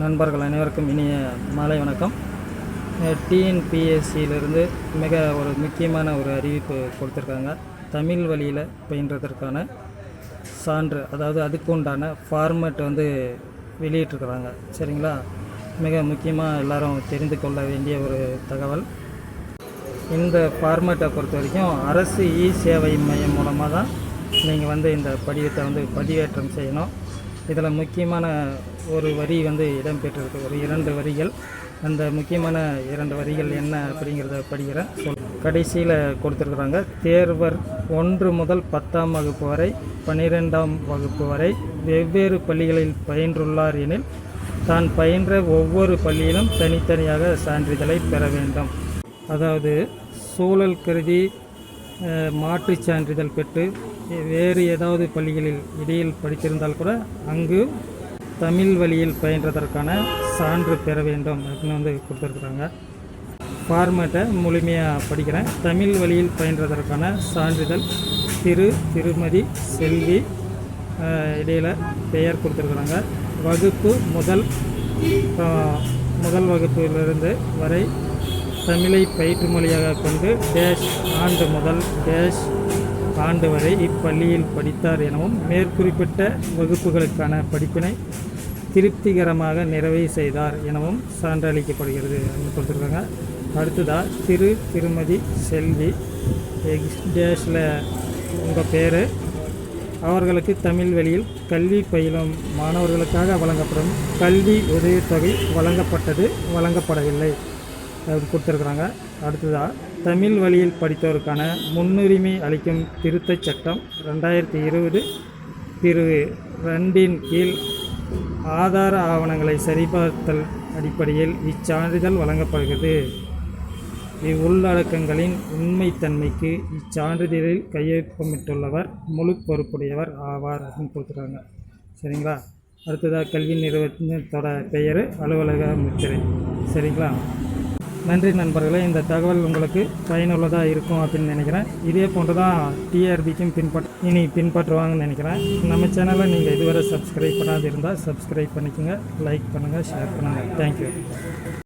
நண்பர்கள் அனைவருக்கும் இனிய மாலை வணக்கம். டிஎன்பிஎஸ்சியிலிருந்து மிக ஒரு முக்கியமான ஒரு அறிவிப்பு கொடுத்துருக்காங்க. தமிழ் வழியில் பயின்றதற்கான சான்று அதாவது அதுக்கு உண்டான ஃபார்மேட் வந்து வெளியிட்டிருக்கிறாங்க. சரிங்களா? மிக முக்கியமாக எல்லாரும் தெரிந்து கொள்ள வேண்டிய ஒரு தகவல். இந்த ஃபார்மேட்டை பொறுத்த வரைக்கும் அரசு இ சேவை மையம் மூலமாக தான் நீங்கள் வந்து இந்த படிவத்தை வந்து பதிவேற்றம் செய்யணும். இதில் முக்கியமான ஒரு வரி வந்து இடம்பெற்றிருக்கு. ஒரு இரண்டு வரிகள். அந்த முக்கியமான இரண்டு வரிகள் என்ன அப்படிங்கிறத படிக்கிறேன். சொல். கடைசியில் கொடுத்துருக்குறாங்க தேர்வர் ஒன்று முதல் பத்தாம் வகுப்பு வரை பன்னிரெண்டாம் வகுப்பு வரை வெவ்வேறு பள்ளிகளில் பயின்றுள்ளார் எனில் தான் பயின்ற ஒவ்வொரு பள்ளியிலும் தனித்தனியாக சான்றிதழை பெற வேண்டும். அதாவது சூழல் கருதி மாற்றுச் சான்றிதழ் பெற்று வேறு ஏதாவது பள்ளிகளில் இடையில் படித்திருந்தால் கூட அங்கு தமிழ் வழியில் பயின்றதற்கான சான்று பெற வேண்டும் அப்படின்னு வந்து கொடுத்துருக்குறாங்க. ஃபார்மேட்டை முழுமையாக படிக்கிறேன். தமிழ் வழியில் பயின்றதற்கான சான்றிதழ் திரு திருமதி செல்வி இடையில் பெயர் கொடுத்துருக்குறாங்க. வகுப்பு முதல் முதல் வகுப்பிலிருந்து வரை தமிழை பயிற்று மொழியாக கொண்டு டேஷ் ஆண்டு முதல் டேஷ் ஆண்டு வரை இப்பள்ளியில் படித்தார் எனவும் மேற்குறிப்பிட்ட வகுப்புகளுக்கான படிப்பினை திருப்திகரமாக நிறைவு செய்தார் எனவும் சான்றளிக்கப்படுகிறது. அப்படின்னு கொடுத்துருக்காங்க. அடுத்ததாக திரு திருமதி செல்வி எக்ஸ் டேஷில் உங்கள் பேர். அவர்களுக்கு தமிழ் வழியில் கல்வி பயிலும் மாணவர்களுக்காக வழங்கப்படும் கல்வி உதவித்தொகை வழங்கப்பட்டது வழங்கப்படவில்லை. அப்படி கொடுத்துருக்குறாங்க அடுத்ததாக தமிழ் வழியில் படித்தோருக்கான முன்னுரிமை அளிக்கும் திருத்தச் சட்டம் ரெண்டாயிரத்தி இருபது பிரிவு ரெண்டின் கீழ் ஆதார ஆவணங்களை சரிபார்த்தல் அடிப்படையில் இச்சான்றிதழ் வழங்கப்படுகிறது. இவ்வுள்ளடக்கங்களின் உண்மைத்தன்மைக்கு இச்சான்றிதழில் கையொப்பமிட்டுள்ளவர் முழு பொறுப்புடையவர் ஆவார் அப்படின்னு கொடுத்துருக்காங்க. சரிங்களா? அடுத்ததாக கல்வி நிறுவனத்தோட பெயர் அலுவலக முத்திரை. சரிங்களா? நன்றி நண்பர்களே இந்த தகவல் உங்களுக்கு பயனுள்ளதாக இருக்கும் அப்படின்னு நினைக்கிறேன். இதே போன்று தான் டிஆர்பிக்கும் பின்பற்ற இனி பின்பற்றுவாங்கன்னு நினைக்கிறேன். நம்ம சேனலை நீங்கள் இதுவரை சப்ஸ்கிரைப் பண்ணாது இருந்தால் சப்ஸ்கிரைப் பண்ணிக்கோங்க லைக் பண்ணுங்கள் ஷேர் பண்ணுங்கள் தேங்க்யூ